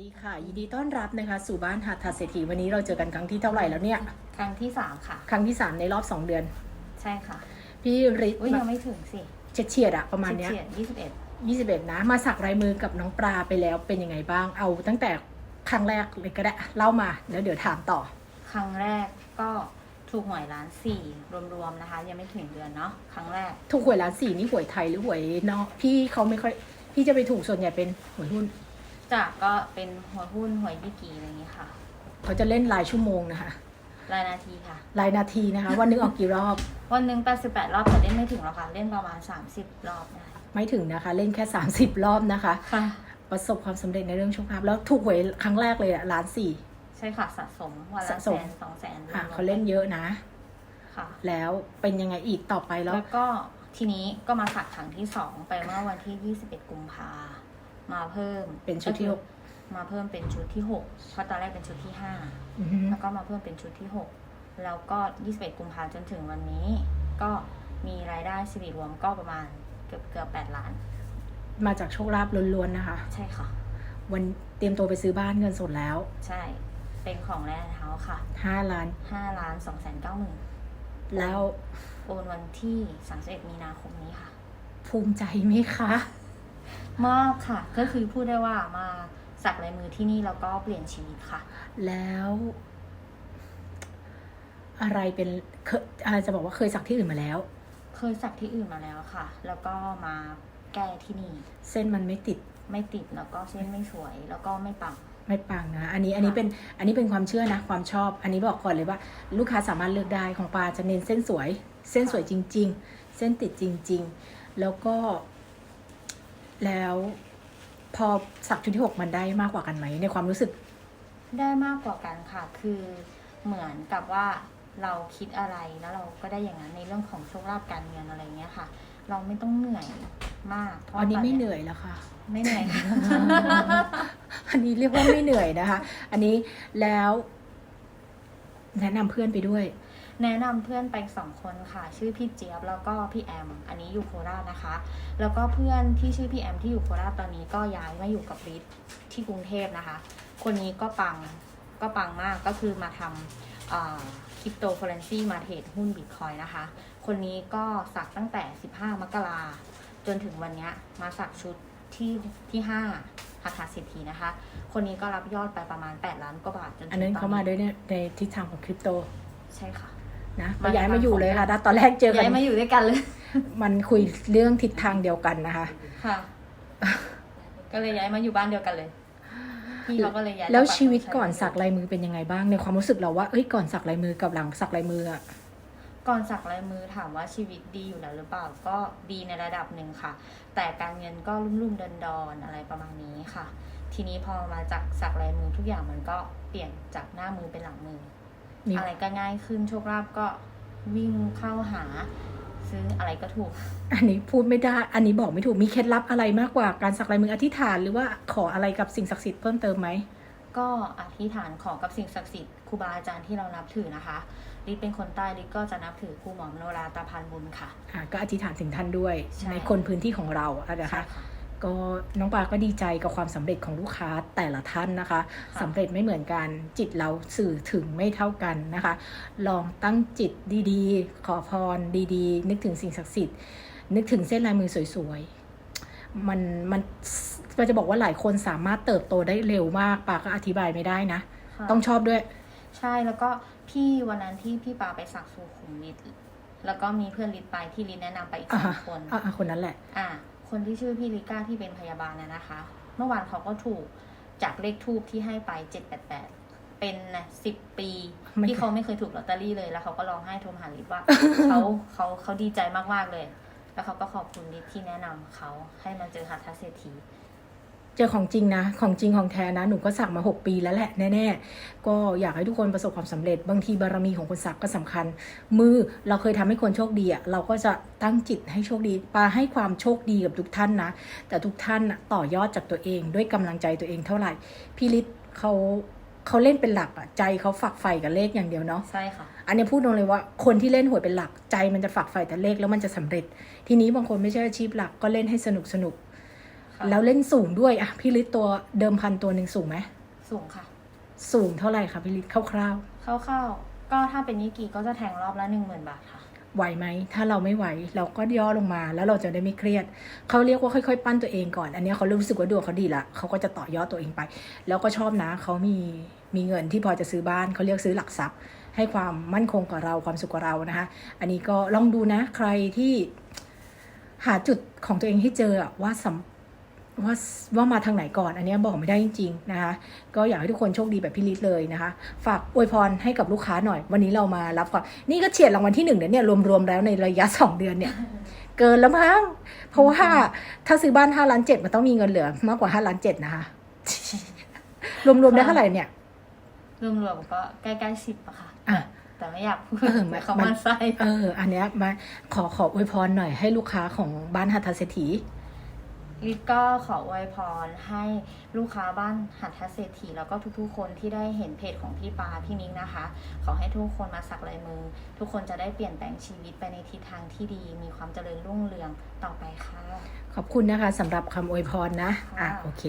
ดีค่ะ ยินดีต้อนรับนะคะ สู่บ้านหัตถเศรษฐีวันนี้เราเจอกันครั้งที่เท่าไหร่แล้วเนี่ย ครั้งที่สามค่ะ ครั้งที่3ในรอบ2เดือน ใช่ค่ะ พี่ฤทธิ์อุ้ยยังไม่ถึงสิเฉียดเฉียดๆอะประมาณเนี้ยเฉียดยี่สิบเอ็ด21นะ มาสักลายมือกับน้องปลาไปแล้วเป็นยังไงบ้าง เอาตั้งแต่ครั้งแรกเลยก็ได้เล่ามาแล้วเดี๋ยวถามต่อ ครั้งแรกก็ถูกหวยล้านสี่รวมๆนะคะ ยังไม่ถึงเดือนเนาะครั้งแรก ถูกหวยล้านสี่นี่หวยไทยหรือหวยเนาะพี่เขาไม่ค่อยพี่จะไปถูกส่วนใหญ่เป็นหวยหุ้น จากก็เป็นหวยหุ้นหวยยี่กีอะไรอย่างนี้ค่ะเขาจะเล่นรายชั่วโมงนะคะ รายนาทีค่ะ รายนาทีนะคะ วันหนึงออกกี่รอบ วันหนึ่งแปดสิบแปดรอบแต่เล่นไม่ถึงหรอกค่ะ เล่นประมาณสามสิบรอบได้ไม่ถึงนะคะ เล่นแค่ 30 รอบนะคะ ค่ะ ประสบความสำเร็จในเรื่องโชคลาภแล้วถูกหวยครั้งแรกเลยอะล้านสี่ ใช่ค่ะสะสมวันละสะสแสม นสองแสนอะเขาเล่นเยอะนะ ค่ะ แล้วเป็นยังไงอีกต่อไปแล้ว แล้วก็ทีนี้ก็มาสักครั้งที่สองไปเมื่อวันที่ 21 กุมภา มาเพิ่มเป็นชุดที่หกมาเพิ่มเป็นชุดที่หกเพราะตอนแรกเป็นชุดที่ห้าอือฮึแล้วก็มาเพิ่มเป็นชุดที่หกแล้วก็21กุมภาจนถึงวันนี้ ก็มีรายได้สิริรวมก็ประมาณเกือบเกือบ8ล้าน มาจากโชคลาภล้วนๆนะคะ ใช่ค่ะ วันเตรียมตัวไปซื้อบ้านเงินสดแล้ว ใช่ เป็นของแรเท้าค่ะ5ล้าน5ล้าน2แสน9หมื่นแล้วโอนวันที่31มีนาคมนี้ค่ะ ภูมิใจไหมคะ มากค่ะ ก็คือพูดได้ว่ามาสักลายมือที่นี่แล้วก็เปลี่ยนชีวิตค่ะ แล้ว อะไรเป็นเคยอะไรจะบอกว่าเคยสักที่อื่นมาแล้ว เคยสักที่อื่นมาแล้วค่ะ แล้วก็มาแก้ที่นี่ เส้นมันไม่ติดไม่ติดแล้วก็เส้นไม่สวยแล้วก็ไม่ปัง ไม่ปังนะอันนี้อันนี้เป็นอันนี้เป็นความเชื่อนะ ความชอบ อันนี้บอกก่อนเลยว่า ลูกค้าสามารถเลือกได้ของปลาจะเน้นเส้นสวย เส้นสวยจริง ๆ เส้นติดจริง ๆ แล้วก็ แล้วพอสักชุดที่หกมันได้มากกว่ากันไหมในความรู้สึก ได้มากกว่ากันค่ะ คือเหมือนกับว่าเราคิดอะไรแล้วเราก็ได้อย่างนั้นในเรื่องของโชคลาภการเงินอะไรเงี้ยค่ะ เราไม่ต้องเหนื่อยมากเพราะอันนี้ไม่ตเหนื่อยแล้วค่ะ ไม่เหนื่อย อันนี้เรียกว่าไม่เหนื่อยนะคะ อันนี้แล้วแนะนำเพื่อนไปด้วย แนะนำเพื่อนไปสองคนค่ะ ชื่อพี่เจี๊ยบแล้วก็พี่แอม อันนี้อยู่โคราชนะคะ แล้วก็เพื่อนที่ชื่อพี่แอมที่อยู่โคราชตอนนี้ก็ย้ายมาอยู่กับริทที่กรุงเทพนะคะ คนนี้ก็ปังก็ปังมากก็คือมาทำคริปโตเคอเรนซีมาเทรดหุ้นบิตคอยนะคะ คนนี้ก็สักตั้งแต่ 15 มกราจนถึงวันเนี้ยมาสักชุดที่ที่5หัตถสิทธีนะคะ คนนี้ก็รับยอดไปประมาณ 8 ล้านกว่าบาทจนถึงอันนั้นตเขามาด้วยเนี่ยในทิศทางของคริปโต ใช่ค่ะ นะมาย้ายมาอยู่เลยค่ะตอนแรกเจอกัย้านยมาอยู่ด้วยกันเลย มันคุยเรื่องทิศทางเดียวกันนะคะค่ะ ก็เลยย้ายมาอยู่บ้านเดียวกันเลยพี่เขาก็เลยย้ายแล้วจากชีวิตปักธงชัยก่อนสักลายมือเป็นยังไงบ้างในความรู้สึกเราว่าเอ้ยก่อนสักลายมือกับหลังสักลายมืออะก่อนสักลายมือถามว่าชีวิตดีอยู่แล้วหรือเปล่าก็ดีในระดับหนึ่งค่ะ แต่การเงินก็รุ่มๆเดินดอนๆอะไรประมาณนี้ค่ะ ทีนี้พอมาจากสักลายมือทุกอย่างมันก็เปลี่ยนจากหน้ามือเป็นหลังมือ มี อะไรก็ง่ายขึ้นโชคลาภก็วิ่งเข้าหา ซื้ออะไรก็ถูก อันนี้พูดไม่ได้ อันนี้บอกไม่ถูก มีเคล็ดลับอะไรมากกว่าการสักลายมืออธิษฐานหรือว่าขออะไรกับสิ่งศักดิ์สิทธิ์เพิ่มเติมไหม ก็อธิษฐานขอกับสิ่งศักดิ์สิทธิ์ครูบาอาจารย์ที่เรานับถือนะคะลิศเป็นคนใต้ลิศก็จะนับถือครูหมอมโนราตาพันบุญค่ะ อะก็อธิษฐานถึงท่านด้วยใช่ ในคนพื้นที่ของเราอะนะคะ ใช่ค่ะ ก็น้องปาก็ดีใจกับความสำเร็จของลูกค้าแต่ละท่านนะคะค่ะสำเร็จไม่เหมือนกันจิตเราสื่อถึงไม่เท่ากันนะคะ ลองตั้งจิตดีๆ ขอพรดีๆ นึกถึงสิ่งศักดิ์สิทธิ์ นึกถึงเส้นลายมือสวยๆ มันมันเราจะบอกว่าหลายคนสามารถเติบโตได้เร็วมากปาก็อธิบายไม่ได้นะค่ะต้องชอบด้วย ใช่แล้วก็พี่วันนั้นที่พี่ปาไปสักสุขุมวิทแล้วก็มีเพื่อนลิศไปที่ลิศแนะนำไปอีกสอ่าองฮะคนอ่าคนนั้นแหละ อ่า คนที่ชื่อพี่ลิก้าที่เป็นพยาบาลนะนะคะ เมื่อวานเขาก็ถูกจากเลขทูบที่ให้ไปเจ็ดแปดแปดเป็นสิบปีไม่ ที่เขาไม่เคยถูกลอตเตอรี่เลยแล้วเขาก็ร้องไห้โทรมาหาลิศว่า เขาเขาเขาดีใจมากๆเลย แล้วเขาก็ขอบคุณลิศที่แนะนำเขาให้มาเจอหัตถเศรษฐีเจอของจริงนะ ของจริงของแท้นะ หนูก็สักมา 6 ปีแล้วแหละแน่ๆ ก็อยากให้ทุกคนประสบความสำเร็จ บางทีบารมีของคนสักก็สำคัญ มือเราเคยทำให้คนโชคดีอะเราก็จะตั้งจิตให้โชคดีปาให้ความโชคดีกับทุกท่านนะ แต่ทุกท่านน่ะต่อยอดจากตัวเองด้วยกำลังใจตัวเองเท่าไหร่ พี่ฤทธิ์เขาเขาเล่นเป็นหลักอะใจเขาฝักใฝ่กับเลขอย่างเดียวเนาะ ใช่ค่ะ อันนี้พูดตรงเลยว่า คนที่เล่นหวยเป็นหลักใจมันจะฝักใฝ่แต่เลขแล้วมันจะสำเร็จ ทีนี้บางคนไม่ใช่อาชีพหลักก็เล่นให้สนุกสนุกค่ะ แล้วเล่นสูงด้วยอะพี่ลิศตัวเดิมพันตัวหนึ่งสูงไหมสูงค่ะ สูงเท่าไหร่คะพี่ลิศคร่าวคร่าวๆก็ถ้าเป็นนิกิก็จะแทงรอบละหนึ่งหมื่นบาทค่ะๆไหวไหม ถ้าเราไม่ไหว เราก็ย่อลงมา แล้วเราจะได้ไม่เครียด เขาเรียกว่าค่อยๆ ปั้นตัวเองก่อน อันเนี้ยเขารู้สึกว่าดวงเขาดีละเขาก็จะต่อยอดตัวเองไป แล้วก็ชอบนะ เขามีมีเงินที่พอจะซื้อบ้าน เขาเรียกซื้อหลักทรัพย์ ให้ความมั่นคงกับเรา ความสุขกับเรานะคะ อันนี้ก็ลองดูนะ ใครที่หาจุดของตัวเองให้เจออะว่าสำ ว่าว่ามาทางไหนก่อน อันเนี้ยบอกไม่ได้จริงๆนะคะก็อยากให้ทุกคนโชคดีแบบพี่ลิศเลยนะคะ ฝากอวยพรให้กับลูกค้าหน่อย วันนี้เรามารับก่อนนี่ก็เฉียดรางวัลที่หนึ่งเนี่ยเนี่ยรวมๆแล้วในระยะสองเดือนเนี่ยเกินแล้วมั้งเพราะว่าถ้าซื้อบ้านห้าล้านเจ็ดมันต้องมีเงินเหลือมากกว่าห้าล้านเจ็ดนะคะรวมๆได้เท่าไหร่เนี่ยรวมๆก็ใกล้ๆสิบอะค่ะอะแต่ไม่อยากพูดเออมันเดี๋ยวเขามันมันไส้เออ อันเนี้ยมาขอขออวยพรหน่อยให้ลูกค้าของบ้านหัตถเศรษฐี ลิศก็ขออวยพรให้ลูกค้าบ้านหัตถเศรษฐีแล้วก็ทุกๆ คนที่ได้เห็นเพจของพี่ปาพี่มิงนะคะ ขอให้ทุกคนมาสักลายมือ ทุกคนจะได้เปลี่ยนแปลงชีวิตไปในทิศทางที่ดี มีความเจริญรุ่งเรืองต่อไปค่ะ ขอบคุณนะคะสำหรับคำอวยพรนะ อะค่ะโอเค